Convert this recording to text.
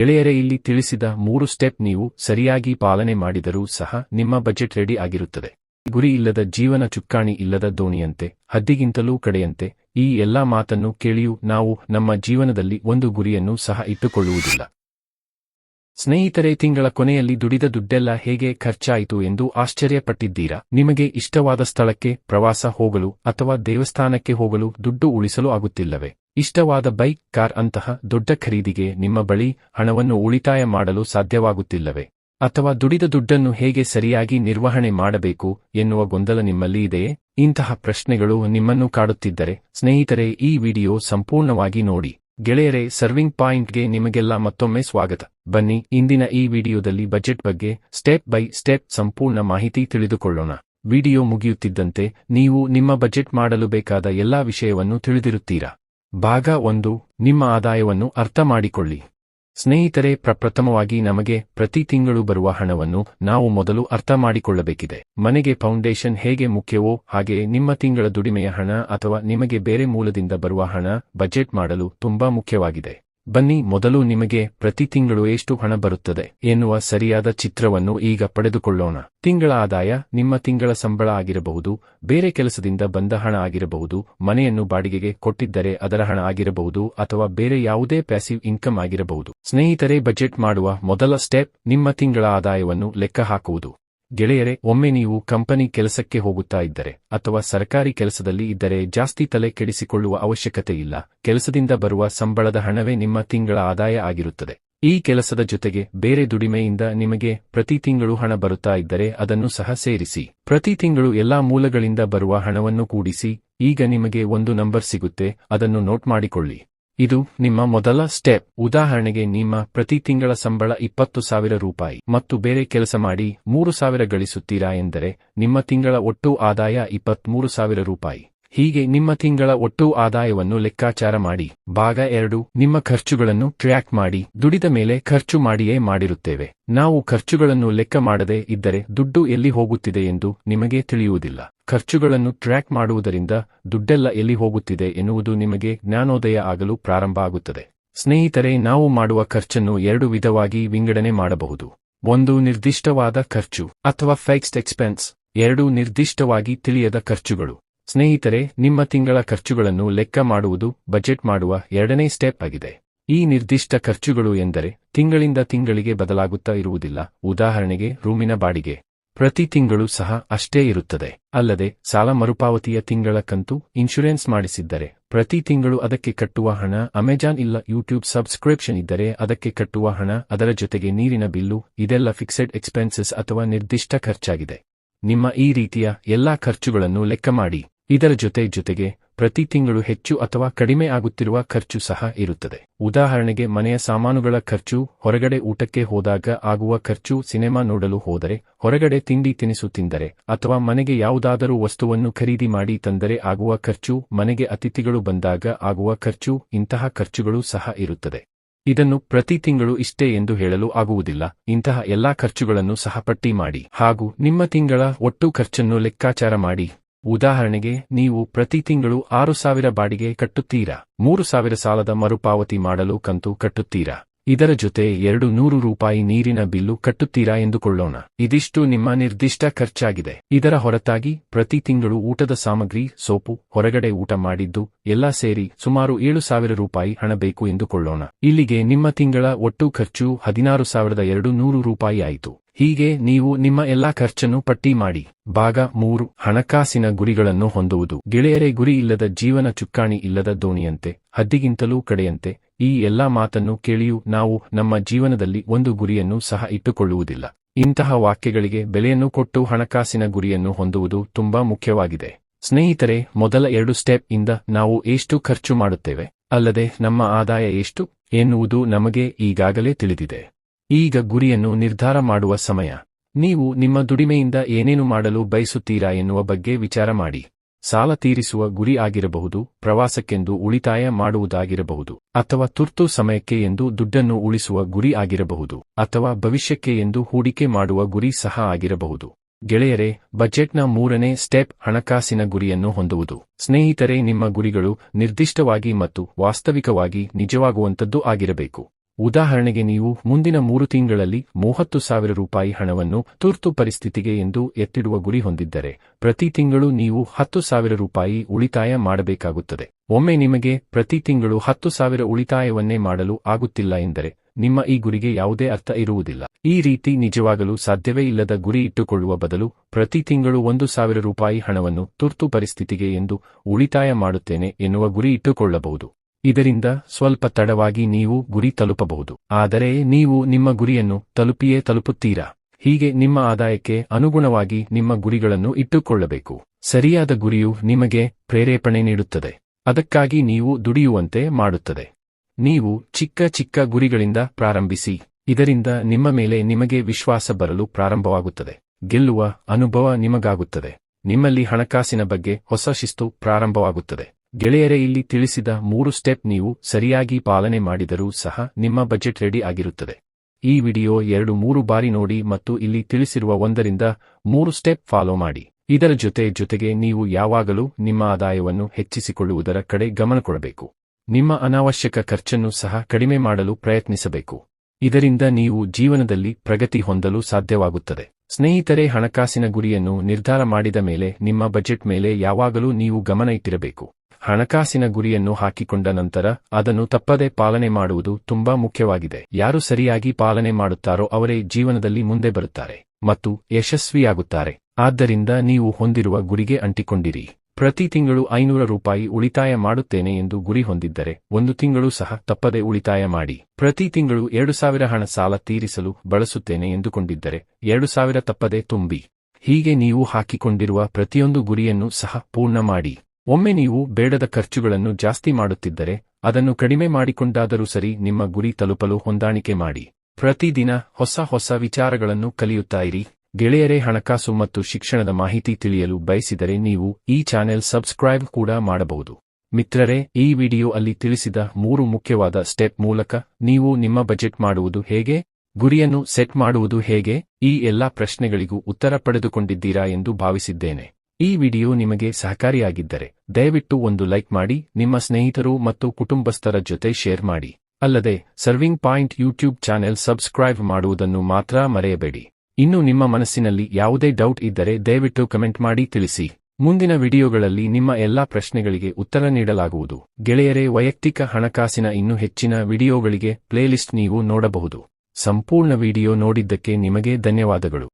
ಗೆಳೆಯರೆ ಇಲ್ಲಿ ತಿಳಿಸಿದ ಮೂರು ಸ್ಟೆಪ್ ನೀವು ಸರಿಯಾಗಿ ಪಾಲನೆ ಮಾಡಿದರೂ ಸಹ ನಿಮ್ಮ ಬಜೆಟ್ ರೆಡಿ ಆಗಿರುತ್ತದೆ. ಗುರಿ ಇಲ್ಲದ ಜೀವನ ಚುಕ್ಕಾಣಿ ಇಲ್ಲದ ದೋಣಿಯಂತೆ, ಹದ್ದಿಗಿಂತಲೂ ಕಡೆಯಂತೆ, ಈ ಎಲ್ಲಾ ಮಾತನ್ನು ಕೇಳಿಯೂ ನಾವು ನಮ್ಮ ಜೀವನದಲ್ಲಿ ಒಂದು ಗುರಿಯನ್ನು ಸಹ ಇಟ್ಟುಕೊಳ್ಳುವುದಿಲ್ಲ. ಸ್ನೇಹಿತರೆ, ತಿಂಗಳ ಕೊನೆಯಲ್ಲಿ ದುಡಿದ ದುಡ್ಡೆಲ್ಲ ಹೇಗೆ ಖರ್ಚಾಯಿತು ಎಂದು ಆಶ್ಚರ್ಯಪಟ್ಟಿದ್ದೀರಾ? ನಿಮಗೆ ಇಷ್ಟವಾದ ಸ್ಥಳಕ್ಕೆ ಪ್ರವಾಸ ಹೋಗಲು ಅಥವಾ ದೇವಸ್ಥಾನಕ್ಕೆ ಹೋಗಲು ದುಡ್ಡು ಉಳಿಸಲು ಆಗುತ್ತಿಲ್ಲವೇ? ಇಷ್ಟವಾದ ಬೈಕ್ ಕಾರ್ ಅಂತಹ ದೊಡ್ಡ ಖರೀದಿಗೆ ನಿಮ್ಮ ಬಳಿ ಹಣವನ್ನು ಉಳಿತಾಯ ಮಾಡಲು ಸಾಧ್ಯವಾಗುತ್ತಿಲ್ಲವೇ? ಅಥವಾ ದುಡಿದ ದುಡ್ಡನ್ನು ಹೇಗೆ ಸರಿಯಾಗಿ ನಿರ್ವಹಣೆ ಮಾಡಬೇಕು ಎನ್ನುವ ಗೊಂದಲ ನಿಮ್ಮಲ್ಲಿ ಇದೆಯೇ? ಇಂತಹ ಪ್ರಶ್ನೆಗಳು ನಿಮ್ಮನ್ನು ಕಾಡುತ್ತಿದ್ದರೆ ಸ್ನೇಹಿತರೆ, ಈ ವಿಡಿಯೋ ಸಂಪೂರ್ಣವಾಗಿ ನೋಡಿ. ಗೆಳೆಯರೆ, ಸರ್ವಿಂಗ್ ಪಾಯಿಂಟ್ಗೆ ನಿಮಗೆಲ್ಲ ಮತ್ತೊಮ್ಮೆ ಸ್ವಾಗತ. ಬನ್ನಿ, ಇಂದಿನ ಈ ವಿಡಿಯೋದಲ್ಲಿ ಬಜೆಟ್ ಬಗ್ಗೆ ಸ್ಟೆಪ್ ಬೈ ಸ್ಟೆಪ್ ಸಂಪೂರ್ಣ ಮಾಹಿತಿ ತಿಳಿದುಕೊಳ್ಳೋಣ. ವಿಡಿಯೋ ಮುಗಿಯುತ್ತಿದ್ದಂತೆ ನೀವು ನಿಮ್ಮ ಬಜೆಟ್ ಮಾಡಲು ಬೇಕಾದ ಎಲ್ಲಾ ವಿಷಯವನ್ನು ತಿಳಿದಿರುತ್ತೀರಾ? ಭಾಗ ಒಂದು, ನಿಮ್ಮ ಆದಾಯವನ್ನು ಅರ್ಥ ಮಾಡಿಕೊಳ್ಳಿ ಸ್ನೇಹಿತರೆ ಪ್ರಪ್ರಥಮವಾಗಿ ನಮಗೆ ಪ್ರತಿ ತಿಂಗಳು ಬರುವ ಹಣವನ್ನು ನಾವು ಮೊದಲು ಅರ್ಥ ಮಾಡಿಕೊಳ್ಳಬೇಕಿದೆ ಮನೆಗೆ ಫೌಂಡೇಶನ್ ಹೇಗೆ ಮುಖ್ಯವೋ ಹಾಗೆ ನಿಮ್ಮ ತಿಂಗಳ ದುಡಿಮೆಯ ಹಣ ಅಥವಾ ನಿಮಗೆ ಬೇರೆ ಮೂಲದಿಂದ ಬರುವ ಹಣ, ಬಜೆಟ್ ಮಾಡಲು ತುಂಬಾ ಮುಖ್ಯವಾಗಿದೆ. ಬನ್ನಿ, ಮೊದಲು ನಿಮಗೆ ಪ್ರತಿ ತಿಂಗಳು ಎಷ್ಟು ಹಣ ಬರುತ್ತದೆ ಎನ್ನುವ ಸರಿಯಾದ ಚಿತ್ರವನ್ನು ಈಗ ಪಡೆದುಕೊಳ್ಳೋಣ. ತಿಂಗಳ ಆದಾಯ ನಿಮ್ಮ ತಿಂಗಳ ಸಂಬಳ ಆಗಿರಬಹುದು, ಬೇರೆ ಕೆಲಸದಿಂದ ಬಂದ ಹಣ ಆಗಿರಬಹುದು, ಮನೆಯನ್ನು ಬಾಡಿಗೆಗೆ ಕೊಟ್ಟಿದ್ದರೆ ಅದರ ಹಣ ಆಗಿರಬಹುದು ಅಥವಾ ಬೇರೆ ಯಾವುದೇ ಪ್ಯಾಸಿವ್ ಇನ್ಕಮ್ ಆಗಿರಬಹುದು. ಸ್ನೇಹಿತರೆ, ಬಜೆಟ್ ಮಾಡುವ ಮೊದಲ ಸ್ಟೆಪ್ ನಿಮ್ಮ ತಿಂಗಳ ಆದಾಯವನ್ನು ಲೆಕ್ಕ ಹಾಕುವುದು. ಗೆಳೆಯರೆ, ಒಮ್ಮೆ ನೀವು ಕಂಪನಿ ಕೆಲಸಕ್ಕೆ ಹೋಗುತ್ತಾ ಇದ್ದರೆ ಅಥವಾ ಸರ್ಕಾರಿ ಕೆಲಸದಲ್ಲಿ ಇದ್ದರೆ ಜಾಸ್ತಿ ತಲೆ ಕೆಡಿಸಿಕೊಳ್ಳುವ ಅವಶ್ಯಕತೆ ಇಲ್ಲ. ಕೆಲಸದಿಂದ ಬರುವ ಸಂಬಳದ ಹಣವೇ ನಿಮ್ಮ ತಿಂಗಳ ಆದಾಯ ಆಗಿರುತ್ತದೆ. ಈ ಕೆಲಸದ ಜೊತೆಗೆ ಬೇರೆ ದುಡಿಮೆಯಿಂದ ನಿಮಗೆ ಪ್ರತಿ ತಿಂಗಳು ಹಣ ಬರುತ್ತಾ ಇದ್ದರೆ ಅದನ್ನು ಸಹ ಸೇರಿಸಿ. ಪ್ರತಿ ತಿಂಗಳು ಎಲ್ಲಾ ಮೂಲಗಳಿಂದ ಬರುವ ಹಣವನ್ನು ಕೂಡಿಸಿ. ಈಗ ನಿಮಗೆ ಒಂದು ನಂಬರ್ ಸಿಗುತ್ತೆ, ಅದನ್ನು ನೋಟ್ ಮಾಡಿಕೊಳ್ಳಿ. ಇದು ನಿಮ್ಮ ಮೊದಲ ಸ್ಟೆಪ್. ಉದಾಹರಣೆಗೆ ನಿಮ್ಮ ಪ್ರತಿ ತಿಂಗಳ ಸಂಬಳ ಇಪ್ಪತ್ತು ಸಾವಿರ ರೂಪಾಯಿ. ಮತ್ತು ಬೇರೆ ಕೆಲಸ ಮಾಡಿ ಮೂರು ಸಾವಿರ ಗಳಿಸುತ್ತೀರಾ ಎಂದರೆ ನಿಮ್ಮ ತಿಂಗಳ ಒಟ್ಟು ಆದಾಯ ಇಪ್ಪತ್ಮೂರು ಸಾವಿರ ರೂಪಾಯಿ. ಹೀಗೆ ನಿಮ್ಮ ತಿಂಗಳ ಒಟ್ಟು ಆದಾಯವನ್ನು ಲೆಕ್ಕಾಚಾರ ಮಾಡಿ. ಭಾಗ ಎರಡು, ನಿಮ್ಮ ಖರ್ಚುಗಳನ್ನು ಟ್ರ್ಯಾಕ್ ಮಾಡಿ. ದುಡಿದ ಮೇಲೆ ಖರ್ಚು ಮಾಡಿಯೇ ಮಾಡಿರುತ್ತೇವೆ. ನಾವು ಖರ್ಚುಗಳನ್ನು ಲೆಕ್ಕ ಮಾಡದೇ ಇದ್ದರೆ ದುಡ್ಡು ಎಲ್ಲಿ ಹೋಗುತ್ತಿದೆ ಎಂದು ನಿಮಗೆ ತಿಳಿಯುವುದಿಲ್ಲ. ಖರ್ಚುಗಳನ್ನು ಟ್ರ್ಯಾಕ್ ಮಾಡುವುದರಿಂದ ದುಡ್ಡೆಲ್ಲ ಎಲ್ಲಿ ಹೋಗುತ್ತಿದೆ ಎನ್ನುವುದು ನಿಮಗೆ ಜ್ಞಾನೋದಯ ಆಗಲು ಪ್ರಾರಂಭ ಆಗುತ್ತದೆ. ಸ್ನೇಹಿತರೆ, ನಾವು ಮಾಡುವ ಖರ್ಚನ್ನು ಎರಡು ವಿಧವಾಗಿ ವಿಂಗಡಣೆ ಮಾಡಬಹುದು. ಒಂದು ನಿರ್ದಿಷ್ಟವಾದ ಖರ್ಚು ಅಥವಾ ಫಿಕ್ಸ್ಡ್ ಎಕ್ಸ್ಪೆನ್ಸ್ ಎರಡು ನಿರ್ದಿಷ್ಟವಾಗಿ ತಿಳಿಯದ ಖರ್ಚುಗಳು. ಸ್ನೇಹಿತರೆ, ನಿಮ್ಮ ತಿಂಗಳ ಖರ್ಚುಗಳನ್ನು ಲೆಕ್ಕ ಮಾಡುವುದು ಬಜೆಟ್ ಮಾಡುವ ಎರಡನೇ ಸ್ಟೆಪ್ ಆಗಿದೆ. ಈ ನಿರ್ದಿಷ್ಟ ಖರ್ಚುಗಳು ಎಂದರೆ ತಿಂಗಳಿಂದ ತಿಂಗಳಿಗೆ ಬದಲಾಗುತ್ತಾ ಇರುವುದಿಲ್ಲ. ಉದಾಹರಣೆಗೆ, ರೂಮಿನ ಬಾಡಿಗೆ. ಪ್ರತಿ ತಿಂಗಳು ಸಹ ಅಷ್ಟೇ ಇರುತ್ತದೆ. ಅಲ್ಲದೆ, ಸಾಲ ಮರುಪಾವತಿಯ ತಿಂಗಳ ಕಂತು ಇನ್ಶೂರೆನ್ಸ್ ಮಾಡಿಸಿದ್ದರೆ, ಪ್ರತಿ ತಿಂಗಳು ಅದಕ್ಕೆ ಕಟ್ಟುವ ಹಣ ಅಮೆಜಾನ್ ಇಲ್ಲ ಯೂಟ್ಯೂಬ್ ಸಬ್ಸ್ಕ್ರಿಪ್ಷನ್ ಇದ್ದರೆ ಅದಕ್ಕೆ ಕಟ್ಟುವ ಹಣ ಅದರ ಜೊತೆಗೆ ನೀರಿನ ಬಿಲ್ಲು, ಇದೆಲ್ಲ ಫಿಕ್ಸೆಡ್ ಎಕ್ಸ್ಪೆನ್ಸಸ್ ಅಥವಾ ನಿರ್ದಿಷ್ಟ ಖರ್ಚಾಗಿದೆ. ನಿಮ್ಮ ಈ ರೀತಿಯ ಎಲ್ಲಾ ಖರ್ಚುಗಳನ್ನು ಲೆಕ್ಕ ಮಾಡಿ. ಇದರ ಜೊತೆ ಜೊತೆಗೆ ಪ್ರತಿ ತಿಂಗಳು ಹೆಚ್ಚು ಅಥವಾ ಕಡಿಮೆ ಆಗುತ್ತಿರುವ ಖರ್ಚು ಸಹ ಇರುತ್ತದೆ. ಉದಾಹರಣೆಗೆ ಮನೆಯ ಸಾಮಾನುಗಳ ಖರ್ಚು, ಹೊರಗಡೆ ಊಟಕ್ಕೆ ಹೋದಾಗ ಆಗುವ ಖರ್ಚು ಸಿನೆಮಾ ನೋಡಲು ಹೋದರೆ, ಹೊರಗಡೆ ತಿಂಡಿ ತಿನಿಸು ತಿಂದರೆ, ಅಥವಾ ಮನೆಗೆ ಯಾವುದಾದರೂ ವಸ್ತುವನ್ನು ಖರೀದಿ ಮಾಡಿ ತಂದರೆ ಆಗುವ ಖರ್ಚು, ಮನೆಗೆ ಅತಿಥಿಗಳು ಬಂದಾಗ ಆಗುವ ಖರ್ಚು, ಇಂತಹ ಖರ್ಚುಗಳು ಸಹ ಇರುತ್ತದೆ. ಇದನ್ನು ಪ್ರತಿ ತಿಂಗಳು ಇಷ್ಟೇ ಎಂದು ಹೇಳಲು ಆಗುವುದಿಲ್ಲ. ಇಂತಹ ಎಲ್ಲಾ ಖರ್ಚುಗಳನ್ನು ಸಹ ಪಟ್ಟಿ ಮಾಡಿ. ಹಾಗೂ ನಿಮ್ಮ ತಿಂಗಳ ಒಟ್ಟು ಖರ್ಚನ್ನು ಲೆಕ್ಕಾಚಾರ ಮಾಡಿ. ಉದಾಹರಣೆಗೆ, ನೀವು ಪ್ರತಿ ತಿಂಗಳು ಆರು ಸಾವಿರ ಬಾಡಿಗೆ ಕಟ್ಟುತ್ತೀರಾ? ಮೂರು ಸಾವಿರ ಸಾಲದ ಮರುಪಾವತಿ ಮಾಡಲು ಕಂತು ಕಟ್ಟುತ್ತೀರಾ? ಇದರ ಜೊತೆ ಎರಡು ನೂರು ರೂಪಾಯಿ ನೀರಿನ ಬಿಲ್ಲು ಕಟ್ಟುತ್ತೀರಾ ಎಂದುಕೊಳ್ಳೋಣ. ಇದಿಷ್ಟು ನಿಮ್ಮ ನಿರ್ದಿಷ್ಟ ಖರ್ಚಾಗಿದೆ. ಇದರ ಹೊರತಾಗಿ ಪ್ರತಿ ತಿಂಗಳು ಊಟದ ಸಾಮಗ್ರಿ, ಸೋಪು, ಹೊರಗಡೆ ಊಟ ಮಾಡಿದ್ದು, ಎಲ್ಲಾ ಸೇರಿ ಸುಮಾರು ಏಳು ಸಾವಿರ ರೂಪಾಯಿ ಹಣ ಬೇಕು ಎಂದುಕೊಳ್ಳೋಣ. ಇಲ್ಲಿಗೆ ನಿಮ್ಮ ತಿಂಗಳ ಒಟ್ಟು ಖರ್ಚು ಹದಿನಾರು ಸಾವಿರದ ಎರಡು ನೂರು ರೂಪಾಯಿ ಆಯಿತು. ಹೀಗೆ ನೀವು ನಿಮ್ಮ ಎಲ್ಲಾ ಖರ್ಚನ್ನು ಪಟ್ಟಿ ಮಾಡಿ. ಭಾಗ ಮೂರು, ಹಣಕಾಸಿನ ಗುರಿಗಳನ್ನು ಹೊಂದುವುದು. ಗೆಳೆಯರೇ, ಗುರಿ ಇಲ್ಲದ ಜೀವನ ಚುಕ್ಕಾಣಿ ಇಲ್ಲದ ದೋಣಿಯಂತೆ, ಹದ್ದಿಗಿಂತಲೂ ಕಡೆಯಂತೆ ಈ ಎಲ್ಲಾ ಮಾತನ್ನು ಕೇಳಿಯೂ ನಾವು ನಮ್ಮ ಜೀವನದಲ್ಲಿ ಒಂದು ಗುರಿಯನ್ನು ಸಹ ಇಟ್ಟುಕೊಳ್ಳುವುದಿಲ್ಲ. ಇಂತಹ ವಾಕ್ಯಗಳಿಗೆ ಬೆಲೆಯನ್ನು ಕೊಟ್ಟು ಹಣಕಾಸಿನ ಗುರಿಯನ್ನು ಹೊಂದುವುದು ತುಂಬಾ ಮುಖ್ಯವಾಗಿದೆ. ಸ್ನೇಹಿತರೆ, ಮೊದಲ ಎರಡು ಸ್ಟೆಪ್ ಇಂದ ನಾವು ಎಷ್ಟು ಖರ್ಚು ಮಾಡುತ್ತೇವೆ, ಅಲ್ಲದೆ ನಮ್ಮ ಆದಾಯ ಎಷ್ಟು ಎನ್ನುವುದು ನಮಗೆ ಈಗಾಗಲೇ ತಿಳಿದಿದೆ. ಈಗ ಗುರಿಯನ್ನು ನಿರ್ಧಾರ ಮಾಡುವ ಸಮಯ. ನೀವು ನಿಮ್ಮ ದುಡಿಮೆಯಿಂದ ಏನೇನು ಮಾಡಲು ಬಯಸುತ್ತೀರಾ ಎನ್ನುವ ಬಗ್ಗೆ ವಿಚಾರ ಮಾಡಿ. ಸಾಲ ತೀರಿಸುವ ಗುರಿ ಆಗಿರಬಹುದು, ಪ್ರವಾಸಕ್ಕೆಂದು ಉಳಿತಾಯ ಮಾಡುವುದಾಗಿರಬಹುದು, ಅಥವಾ ತುರ್ತು ಸಮಯಕ್ಕೆ ಎಂದು ದುಡ್ಡನ್ನು ಉಳಿಸುವ ಗುರಿ ಆಗಿರಬಹುದು, ಅಥವಾ ಭವಿಷ್ಯಕ್ಕೆ ಎಂದು ಹೂಡಿಕೆ ಮಾಡುವ ಗುರಿ ಸಹ ಆಗಿರಬಹುದು. ಗೆಳೆಯರೆ, ಬಜೆಟ್ನ ಮೂರನೇ ಸ್ಟೆಪ್ ಹಣಕಾಸಿನ ಗುರಿಯನ್ನು ಹೊಂದುವುದು. ಸ್ನೇಹಿತರೆ, ನಿಮ್ಮ ಗುರಿಗಳು ನಿರ್ದಿಷ್ಟವಾಗಿ ಮತ್ತು ವಾಸ್ತವಿಕವಾಗಿ ನಿಜವಾಗುವಂತದ್ದು ಆಗಿರಬೇಕು. ಉದಾಹರಣೆಗೆ ನೀವು ಮುಂದಿನ ಮೂರು ತಿಂಗಳಲ್ಲಿ ಮೂವತ್ತು ಸಾವಿರ ರೂಪಾಯಿ ಹಣವನ್ನು ತುರ್ತು ಪರಿಸ್ಥಿತಿಗೆ ಎಂದು ಎತ್ತಿಡುವ ಗುರಿ ಹೊಂದಿದ್ದರೆ, ಪ್ರತಿ ತಿಂಗಳು ನೀವು ಹತ್ತು ಸಾವಿರ ರೂಪಾಯಿ ಉಳಿತಾಯ ಮಾಡಬೇಕಾಗುತ್ತದೆ. ಒಮ್ಮೆ ನಿಮಗೆ ಪ್ರತಿ ತಿಂಗಳು ಹತ್ತು ಸಾವಿರ ಉಳಿತಾಯವನ್ನೇ ಮಾಡಲು ಆಗುತ್ತಿಲ್ಲ ಎಂದರೆ, ನಿಮ್ಮ ಈ ಗುರಿಗೆ ಯಾವುದೇ ಅರ್ಥ ಇರುವುದಿಲ್ಲ. ಈ ರೀತಿ ನಿಜವಾಗಲು ಸಾಧ್ಯವೇ ಇಲ್ಲದ ಗುರಿ ಇಟ್ಟುಕೊಳ್ಳುವ ಬದಲು ಪ್ರತಿ ತಿಂಗಳು ಒಂದು ಸಾವಿರ ರೂಪಾಯಿ ಹಣವನ್ನು ತುರ್ತು ಪರಿಸ್ಥಿತಿಗೆ ಎಂದು ಉಳಿತಾಯ ಮಾಡುತ್ತೇನೆ ಎನ್ನುವ ಗುರಿ ಇಟ್ಟುಕೊಳ್ಳಬಹುದು. ಇದರಿಂದ ಸ್ವಲ್ಪ ತಡವಾಗಿ ನೀವು ಗುರಿ ತಲುಪಬಹುದು. ಆದರೆ ನೀವು ನಿಮ್ಮ ಗುರಿಯನ್ನು ತಲುಪಿಯೇ ತಲುಪುತ್ತೀರಾ? ಹೀಗೆ ನಿಮ್ಮ ಆದಾಯಕ್ಕೆ ಅನುಗುಣವಾಗಿ ನಿಮ್ಮ ಗುರಿಗಳನ್ನು ಇಟ್ಟುಕೊಳ್ಳಬೇಕು. ಸರಿಯಾದ ಗುರಿಯು ನಿಮಗೆ ಪ್ರೇರೇಪಣೆ ನೀಡುತ್ತದೆ. ಅದಕ್ಕಾಗಿ ನೀವು ದುಡಿಯುವಂತೆ ಮಾಡುತ್ತದೆ. ನೀವು ಚಿಕ್ಕ ಚಿಕ್ಕ ಗುರಿಗಳಿಂದ ಪ್ರಾರಂಭಿಸಿ. ಇದರಿಂದ ನಿಮ್ಮ ಮೇಲೆ ನಿಮಗೆ ವಿಶ್ವಾಸ ಬರಲು ಪ್ರಾರಂಭವಾಗುತ್ತದೆ. ಗೆಲ್ಲುವ ಅನುಭವ ನಿಮಗಾಗುತ್ತದೆ. ನಿಮ್ಮಲ್ಲಿ ಹಣಕಾಸಿನ ಬಗ್ಗೆ ಹೊಸ ಶಿಸ್ತು ಪ್ರಾರಂಭವಾಗುತ್ತದೆ. ಗೆಳೆಯರೇ, ಇಲ್ಲಿ ತಿಳಿಸಿದ ಮೂರು ಸ್ಟೆಪ್ ನೀವು ಸರಿಯಾಗಿ ಪಾಲನೆ ಮಾಡಿದರೂ ಸಹ ನಿಮ್ಮ ಬಜೆಟ್ ರೆಡಿ ಆಗಿರುತ್ತದೆ. ಈ ವಿಡಿಯೋ ಎರಡು ಮೂರು ಬಾರಿ ನೋಡಿ ಮತ್ತು ಇಲ್ಲಿ ತಿಳಿಸಿರುವ ಒಂದರಿಂದ ಮೂರು ಸ್ಟೆಪ್ ಫಾಲೋ ಮಾಡಿ. ಇದರ ಜೊತೆ ಜೊತೆಗೆ ನೀವು ಯಾವಾಗಲೂ ನಿಮ್ಮ ಆದಾಯವನ್ನು ಹೆಚ್ಚಿಸಿಕೊಳ್ಳುವುದರ ಕಡೆ ಗಮನ ಕೊಡಬೇಕು. ನಿಮ್ಮ ಅನಾವಶ್ಯಕ ಖರ್ಚನ್ನು ಸಹ ಕಡಿಮೆ ಮಾಡಲು ಪ್ರಯತ್ನಿಸಬೇಕು. ಇದರಿಂದ ನೀವು ಜೀವನದಲ್ಲಿ ಪ್ರಗತಿ ಹೊಂದಲು ಸಾಧ್ಯವಾಗುತ್ತದೆ. ಸ್ನೇಹಿತರೆ, ಹಣಕಾಸಿನ ಗುರಿಯನ್ನು ನಿರ್ಧಾರ ಮಾಡಿದ ಮೇಲೆ ನಿಮ್ಮ ಬಜೆಟ್ ಮೇಲೆ ಯಾವಾಗಲೂ ನೀವು ಗಮನ ಇಟ್ಟಿರಬೇಕು. ಹಣಕಾಸಿನ ಗುರಿಯನ್ನು ಹಾಕಿಕೊಂಡ ನಂತರ ಅದನ್ನು ತಪ್ಪದೆ ಪಾಲನೆ ಮಾಡುವುದು ತುಂಬಾ ಮುಖ್ಯವಾಗಿದೆ. ಯಾರು ಸರಿಯಾಗಿ ಪಾಲನೆ ಮಾಡುತ್ತಾರೋ ಅವರೇ ಜೀವನದಲ್ಲಿ ಮುಂದೆ ಬರುತ್ತಾರೆ ಮತ್ತು ಯಶಸ್ವಿಯಾಗುತ್ತಾರೆ. ಆದ್ದರಿಂದ ನೀವು ಹೊಂದಿರುವ ಗುರಿಗೆ ಅಂಟಿಕೊಂಡಿರಿ. ಪ್ರತಿ ತಿಂಗಳು ಐನೂರ ರೂಪಾಯಿ ಉಳಿತಾಯ ಮಾಡುತ್ತೇನೆ ಎಂದು ಗುರಿ ಹೊಂದಿದ್ದರೆ ಒಂದು ತಿಂಗಳು ಸಹ ತಪ್ಪದೆ ಉಳಿತಾಯ ಮಾಡಿ. ಪ್ರತಿ ತಿಂಗಳು ಎರಡು ಸಾವಿರ ಹಣ ಸಾಲ ತೀರಿಸಲು ಬಳಸುತ್ತೇನೆ ಎಂದುಕೊಂಡಿದ್ದರೆ ಎರಡು ಸಾವಿರ ತಪ್ಪದೆ ತುಂಬಿ. ಹೀಗೆ ನೀವು ಹಾಕಿಕೊಂಡಿರುವ ಪ್ರತಿಯೊಂದು ಗುರಿಯನ್ನು ಸಹ ಪೂರ್ಣ ಮಾಡಿ. ಒಮ್ಮೆ ನೀವು ಬೇಡದ ಖರ್ಚುಗಳನ್ನು ಜಾಸ್ತಿ ಮಾಡುತ್ತಿದ್ದರೆ ಅದನ್ನು ಕಡಿಮೆ ಮಾಡಿಕೊಂಡಾದರೂ ಸರಿ ನಿಮ್ಮ ಗುರಿ ತಲುಪಲು ಹೊಂದಾಣಿಕೆ ಮಾಡಿ. ಪ್ರತಿದಿನ ಹೊಸ ಹೊಸ ವಿಚಾರಗಳನ್ನು ಕಲಿಯುತ್ತಾ ಇರಿ. ಗೆಳೆಯರೇ, ಹಣಕಾಸು ಮತ್ತು ಶಿಕ್ಷಣದ ಮಾಹಿತಿ ತಿಳಿಯಲು ಬಯಸಿದರೆ ನೀವು ಈ ಚಾನೆಲ್ ಸಬ್ಸ್ಕ್ರೈಬ್ ಕೂಡ ಮಾಡಬಹುದು. ಮಿತ್ರರೇ, ಈ ವಿಡಿಯೋ ಅಲ್ಲಿ ತಿಳಿಸಿದ ಮೂರು ಮುಖ್ಯವಾದ ಸ್ಟೆಪ್ ಮೂಲಕ ನೀವು ನಿಮ್ಮ ಬಜೆಟ್ ಮಾಡುವುದು ಹೇಗೆ, ಗುರಿಯನ್ನು ಸೆಟ್ ಮಾಡುವುದು ಹೇಗೆ, ಈ ಎಲ್ಲಾ ಪ್ರಶ್ನೆಗಳಿಗೂ ಉತ್ತರ ಪಡೆದುಕೊಂಡಿದ್ದೀರಾ ಎಂದು ಭಾವಿಸಿದ್ದೇನೆ. ಈ ವಿಡಿಯೋ ನಿಮಗೆ ಸಹಕಾರಿಯಾಗಿದ್ದರೆ, ದಯವಿಟ್ಟು ಒಂದು ಲೈಕ್ ಮಾಡಿ, ನಿಮ್ಮ ಸ್ನೇಹಿತರು ಮತ್ತು ಕುಟುಂಬಸ್ಥರ ಜೊತೆ ಶೇರ್ ಮಾಡಿ. ಅಲ್ಲದೆ serving point YouTube channel subscribe ಮಾಡುವುದನ್ನು ಮಾತ್ರ ಮರೆಯಬೇಡಿ. ಇನ್ನು ನಿಮ್ಮ ಮನಸ್ಸಿನಲ್ಲಿ ಯಾವುದೇ ಡೌಟ್ ಇದ್ದರೆ ದಯವಿಟ್ಟು ಕಮೆಂಟ್ ಮಾಡಿ ತಿಳಿಸಿ. ಮುಂದಿನ ವಿಡಿಯೋಗಳಲ್ಲಿ ನಿಮ್ಮ ಎಲ್ಲಾ ಪ್ರಶ್ನೆಗಳಿಗೆ ಉತ್ತರ ನೀಡಲಾಗುವುದು. ಗೆಳೆಯರೇ, ವೈಯಕ್ತಿಕ ಹಣಕಾಸಿನ ಇನ್ನೂ ಹೆಚ್ಚಿನ ವಿಡಿಯೋಗಳಿಗೆ ಪ್ಲೇಲಿಸ್ಟ್ ನೀವು ನೋಡಬಹುದು. ಸಂಪೂರ್ಣ ವಿಡಿಯೋ ನೋಡಿದ್ದಕ್ಕೆ ನಿಮಗೆ ಧನ್ಯವಾದಗಳು.